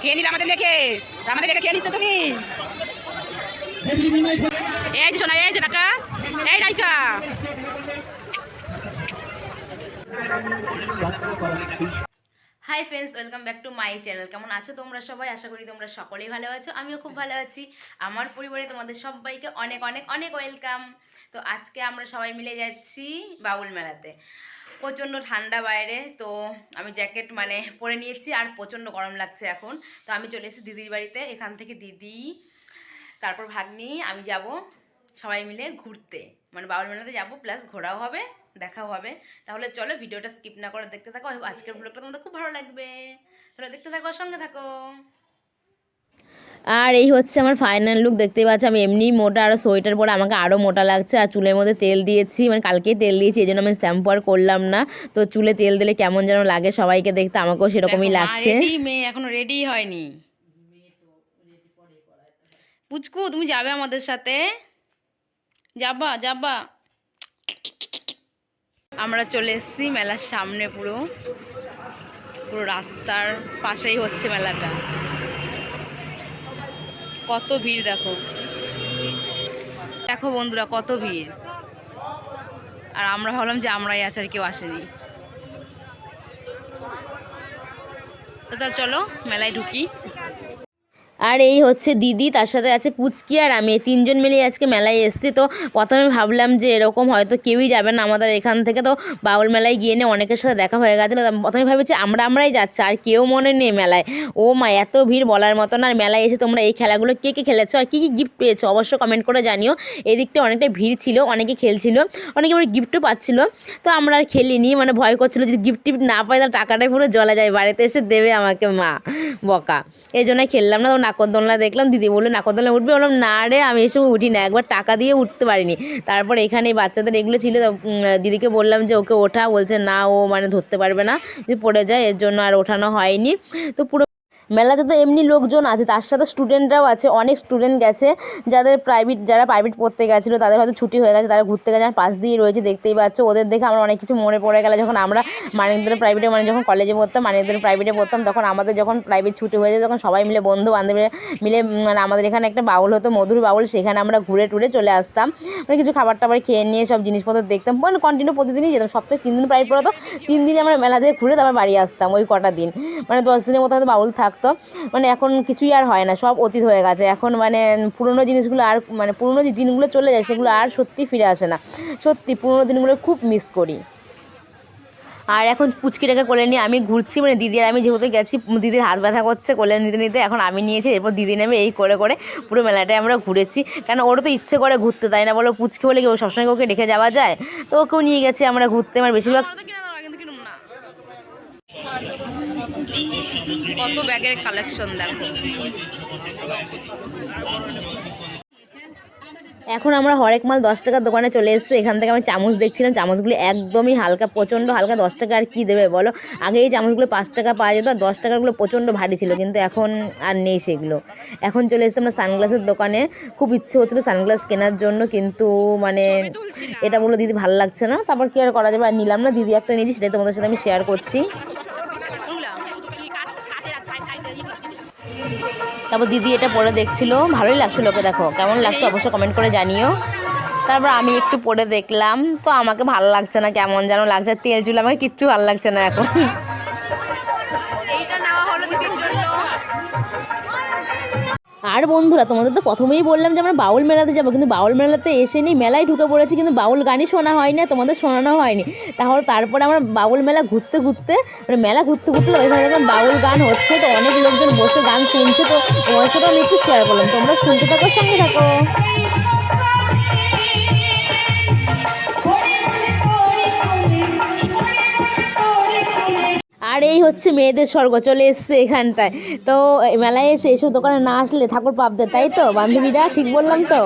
খেয়ে আমাদের দেখে। আমাদের দেখে খেয়ে নিচ্ছ তুমি? এই যে শোনা, এই যে এই hi friends welcome back to my channel কেমন আছো তোমরা সবাই? আশা করি তোমরা সকলেই ভালো আছো। আমিও খুব ভালো আছি। আমার পরিবারে তোমাদের সবাইকে অনেক অনেক অনেক ওয়েলকাম তো আজকে আমরা সবাই মিলে যাচ্ছি বাউল মেলাতে। প্রচণ্ড ঠান্ডা বাইরে, তো আমি জ্যাকেট মানে পরে নিয়েছি আর প্রচণ্ড গরম লাগছে এখন। তো আমি চলে এসেছি দিদির বাড়িতে, এখান থেকে দিদি, তারপর ভাগ্নি, আমি যাব সবাই মিলে ঘুরতে। মানে বাউল মেলাতে যাব, প্লাস ঘোরাও হবে, দেখাও হবে। তাহলে চলো ভিডিওটা স্কিপ না করে দেখতে থাকো, আজকের ব্লগটা তোমাদের খুব ভালো লাগবে। তাহলে দেখতে থাকো, সঙ্গে থাকো। আর এই হচ্ছে আমার ফাইনাল লুক দেখতে পাচ্ছি আমি এমনি মোটা আর সোয়েটার পরে আমাকে আরও মোটা লাগছে আর চুলের মধ্যে তেল দিয়েছি মানে কালকেই তেল দিয়েছি এই জন্য আমি শ্যাম্পু আর করলাম না। তো চুলে তেল দিলে কেমন যেন লাগে সবাইকে দেখতে আমাকেও সেরকমই লাগছে। মেয়ে এখনও রেডি হয়নি। পুচকু তুমি যাবে আমাদের সাথে? যাবা যাবা। আমরা চলে এসেছি মেলার সামনে পুরো। পুরো রাস্তার পাশেই হচ্ছে মেলাটা। কত ভিড় দেখো। দেখো বন্ধুরা, কত ভিড়। আর আমরা ভাবলাম যে আমরাই আছে আর কেউ আসেনি। তো তাহলে চলো, মেলায় ঢুকি। আর এই হচ্ছে দিদি, তার সাথে আছে পুচকি আর আমি। এই তিনজন মিলে আজকে মেলায় এসেছি। তো প্রথমে ভাবলাম যে এরকম হয়তো কেউই যাবে না আমাদের এখান থেকে। তো বাউল মেলায় গিয়ে নিয়ে অনেকের সাথে দেখা হয়ে গেছিল প্রথমে ভেবেছি আমরা আমরাই যাচ্ছি, আর কেউ মনে নেই মেলায়। ও মা, এত ভিড় বলার মতো না আর মেলায় এসে তোমরা এই খেলাগুলো কে কে খেলেছো আর কী কী গিফট পেয়েছ অবশ্য কমেন্ট করে জানিও। এই দিকটা অনেকটা ভিড় ছিল, অনেকে খেলছিল, অনেকে আবার গিফটও পাচ্ছিল। তো আমরা আর খেলিনি মানে ভয় করছিল যদি গিফট টিফট না পাই তাহলে টাকাটাই পুরো জলা যায়, বাড়িতে এসে দেবে আমাকে মা, বকা। এই জন্য খেললাম না নাকরদোলনা দেখলাম, দিদি বলল নাকরদোলনা উঠবে? বললাম, না রে, আমি এসব উঠি না, একবার টাকা দিয়ে উঠতে পারিনি। তারপর এখানে বাচ্চাদের এগুলো ছিল দিদিকে বললাম যে, ওকে ওঠা। বলছে, না, ও মানে ধরতে পারবে না, যে পড়ে যায়, এর জন্য আর ওঠানো হয়নি। তো পুরো মেলাতে তো এমনি লোকজন আছে, তার সাথে স্টুডেন্টরাও আছে, অনেক স্টুডেন্ট গেছে, যাদের প্রাইভেট যারা প্রাইভেট পড়তে গেছিল, তাদের হয়তো ছুটি হয়ে গেছে, তারা ঘুরতে গেছে পাশ দিয়ে রয়েছে, দেখতেই পাচ্ছ, ওদের দেখে আমার অনেক কিছু মনে পড়ে গেলে, যখন আমরা মানিকদের প্রাইভেটে মানে যখন কলেজে পড়তাম মানিকদের প্রাইভেটে পড়তাম, তখন আমাদের যখন প্রাইভেট ছুটি হয়ে যায় তখন সবাই মিলে বন্ধু বান্ধবীরা মিলে মানে আমাদের এখানে একটা বাউল হতো, মধুর বাউল, সেখানে আমরা ঘুরে টুরে চলে আসতাম মানে কিছু খাবার টাবার খেয়ে নিয়ে সব জিনিসপত্র দেখতাম মানে কন্টিনিউ প্রতিদিনই যেতাম, সপ্তাহে তিন দিন প্রাইভেট পড়াতো, তিন দিনই আমরা মেলা থেকে ঘুরে তারপর বাড়ি আসতাম, ওই কটা দিন মানে দশ দিনের মতো হয়তো বাউল থাকতো মানে এখন কিছুই আর হয় না, সব অতীত হয়ে গেছে। এখন মানে পুরনো জিনিসগুলো আর মানে পুরনো যে দিনগুলো চলে যায়, সেগুলো আর সত্যি ফিরে আসে না। সত্যি পুরনো দিনগুলো খুব মিস করি। আর এখন পুচকিটাকে কোলে নিয়ে আমি ঘুরছি মানে দিদি আর আমি যেহেতু গেছি, দিদির হাত ব্যথা করছে কোলে নিতে নিতে, এখন আমি নিয়েছি, এরপর দিদি নেবে এই করে করে পুরো মেলাটায় আমরা ঘুরেছি। কারণ ওরও তো ইচ্ছে করে ঘুরতে, তাই না বলো? পুচকি বলে কি ও সবসময় ওকে রেখে যাওয়া যায়? তো ওকেও নিয়ে গেছি আমরা ঘুরতে আমার বেশিরভাগ তো কিনা দাও কিন্তু কিনুম না কত ব্যাগের কালেকশন দেখো? এখন আমরা হরেক মাল দশ টাকার দোকানে চলে এসেছি। এখান থেকে আমি চামচ দেখছিলাম চামচগুলো একদমই হালকা প্রচণ্ড হালকা। দশ টাকা আর কী দেবে বলো? আগে এই চামচগুলো পাঁচ টাকা পাওয়া যেত আর দশ টাকারগুলো প্রচণ্ড ভারী ছিল কিন্তু এখন আর নেই সেগুলো। এখন চলে এসেছি আমরা সানগ্লাসের দোকানে। খুব ইচ্ছে হচ্ছিল সানগ্লাস কেনার জন্য কিন্তু মানে এটা বলল দিদি ভালো লাগছে না। তারপর কি আর করা যাবে? আর নিলাম না দিদি একটা নিয়েছি সেটাই তোমাদের সাথে আমি শেয়ার করছি। তারপর দিদি এটা পরে দেখছিল, ভালোই লাগছে লোকে দেখো। কেমন লাগছে অবশ্যই কমেন্ট করে জানিও। তারপর আমি একটু পরে দেখলাম, তো আমাকে ভালো লাগছে না, কেমন যেন লাগছে, তেল চুল আমাকে কিচ্ছু ভালো লাগছে না এখন। আর বন্ধুরা, তোমাদের তো প্রথমেই বললাম যে আমরা বাউল মেলাতে যাব, কিন্তু বাউল মেলাতে এসে নি মেলায় ঢুকে পড়েছি, কিন্তু বাউল গানই শোনা হয়নি তোমাদের শোনানো হয়নি। তাহলে তারপরে আমরা বাউল মেলা ঘুরতে ঘুরতে মানে মেলা ঘুরতে ঘুরতে দেখলাম বাউল গান হচ্ছে, তো অনেক লোকজন বসে গান শুনছে, তো তোমাদের সাথে আমি একটু শেয়ার করলাম। তোমরা শুনতে থাকো, সঙ্গে থাকো। এই হচ্ছে মেয়েদের স্বর্গ, চলে এসছে এখানটায়। তো মেলায় এসে এইসব দোকানে না আসলে ঠাকুর পাবদের, তাই তো? বান্ধবীরা, ঠিক বললাম তো?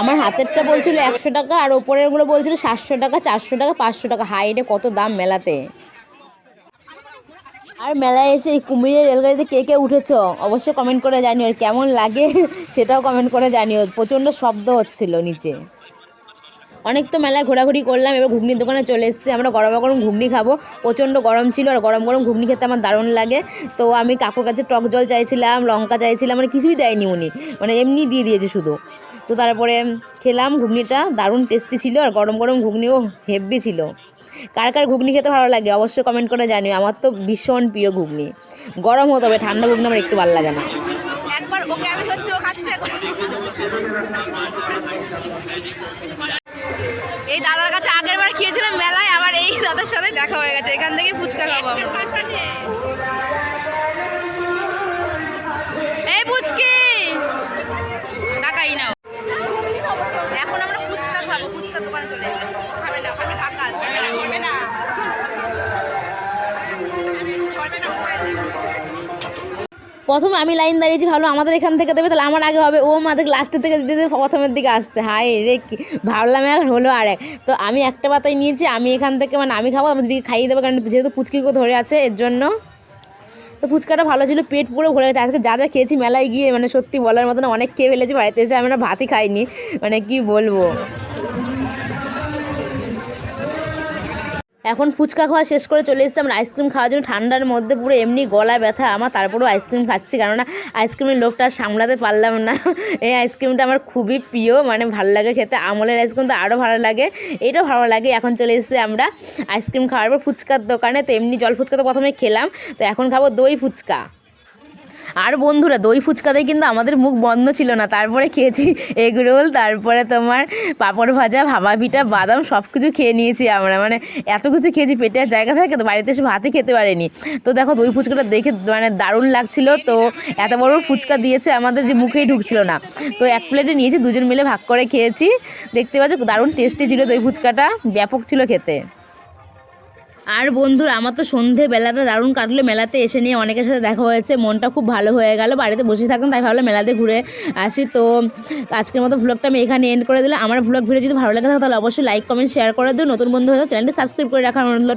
আমার হাতেরটা বলছিল একশো টাকা আর ওপরের ওপরেরগুলো বলছিল সাতশো টাকা, চারশো টাকা, পাঁচশো টাকা। হাইটে কত দাম মেলাতে। আর মেলায় এসে এই কুমিরের রেলগাড়িতে কে কে উঠেছো? অবশ্যই কমেন্ট করে জানিও। আর কেমন লাগে সেটাও কমেন্ট করে জানিও। প্রচণ্ড শব্দ হচ্ছিল নিচে। অনেক তো মেলায় ঘোরাঘুরি করলাম, এবার ঘুগনির দোকানে চলে এসেছি। আমরা গরম গরম ঘুগনি খাব। প্রচণ্ড গরম ছিল আর গরম গরম ঘুগনি খেতে আমার দারুণ লাগে। তো আমি কাকুর কাছে টক জল চাইছিলাম, লঙ্কা চাইছিলাম মানে কিছুই দেয়নি উনি। মানে এমনি দিয়ে দিয়েছে শুধু। তো তারপরে খেলাম, ঘুগনিটা দারুণ টেস্টি ছিল আর গরম গরম ঘুগনিও হেভি ছিল। কার কার ঘুগনি খেতে ভালো লাগে অবশ্যই কমেন্ট করে জানিও। আমার তো ভীষণ প্রিয় ঘুগনি। গরম হতে হবে ঠান্ডা ঘুগনি আমার একটু ভালো লাগে না। এই দাদার কাছে আগের বার খেয়েছিলাম মেলায়, আবার এই দাদার সাথে দেখা হয়ে গেছে। এখান থেকে ফুচকা খাব আমরা। প্রথমে আমি লাইন দাঁড়িয়েছি, ভাবলাম আমাদের এখান থেকে দেবে, তাহলে আমার আগে হবে। ও আমাদের লাস্টের থেকে দিতে, প্রথমের দিকে আসছে। হাই রে কি, ভাবলাম এখন হলো আর এক। তো আমি একটা পাতাই নিয়েছি, আমি এখান থেকে মানে আমি খাব আমার দিদিকে খাইয়ে দেবো, কারণ যেহেতু পুচকিকে ধরে আছে, এর জন্য। তো ফুচকাটা ভালো ছিল, পেট পুরো ভরে গেছে। আজকে যা যা খেয়েছি মেলায় গিয়ে মানে সত্যি বলার মতন অনেক খেয়ে ফেলেছি, বাড়িতে এসে আমরা ভাতই খাইনি। মানে কি বলব? এখন ফুচকা খাওয়া শেষ করে চলে এসেছি আমার আইসক্রিম খাওয়ার জন্য। ঠান্ডার মধ্যে পুরো এমনি গলা ব্যথা, আমার তারপরেও আইসক্রিম খাচ্ছি কেননা আইসক্রিমের লোকটা সামলাতে পারলাম না। এই আইসক্রিমটা আমার খুবই প্রিয় মানে ভালো লাগে খেতে। আমলের আইসক্রিম তো আরও ভালো লাগে, এটাও ভালো লাগে। এখন চলে এসেছি আমরা আইসক্রিম খাওয়ার পর ফুচকার দোকানে। তো এমনি জল ফুচকা তো প্রথমে খেলাম। তো এখন খাব দই ফুচকা। আর বন্ধুরা, দই ফুচকাতে কিন্তু আমাদের মুখ বন্ধ ছিল না। তারপরে খেয়েছি এগ রোল, তারপরে তোমার পাঁপড় ভাজা ভাবা পিঠা, বাদাম সব কিছু খেয়ে নিয়েছি আমরা। মানে এত কিছু খেয়েছি, পেটে আর জায়গা থাকে তো, বাড়িতে এসে ভাতে খেতে পারিনি। তো দেখো, দই ফুচকাটা দেখে মানে দারুণ লাগছিল। তো এত বড় ফুচকা দিয়েছে আমাদের যে মুখেই ঢুকছিল না। তো এক প্লেটে নিয়েছি, দুজন মিলে ভাগ করে খেয়েছি। দেখতে পাচ্ছ, দারুণ টেস্টি ছিল দই ফুচকাটা। ব্যাপক ছিল খেতে। আর বন্ধুরা, আমার তো সন্ধে বেলাটা দারুণ কাটলো। মেলাতে এসে নিয়ে অনেকের সাথে দেখা হয়েছে, মনটা খুব ভালো হয়ে গেল। বাড়িতে বসে থাকতাম, তাই ভাবলাম মেলাতে ঘুরে আসি। তো আজকের মতো ভ্লগটা আমি এখানে এন্ড করে দিলাম। আমার ভ্লগ ভিডিও যদি ভালো লাগে তাহলে অবশ্যই লাইক কমেন্ট শেয়ার করে দিও। নতুন বন্ধু হয়ে চ্যানেলটি সাবস্ক্রাইব করে রাখার অনুরোধটা।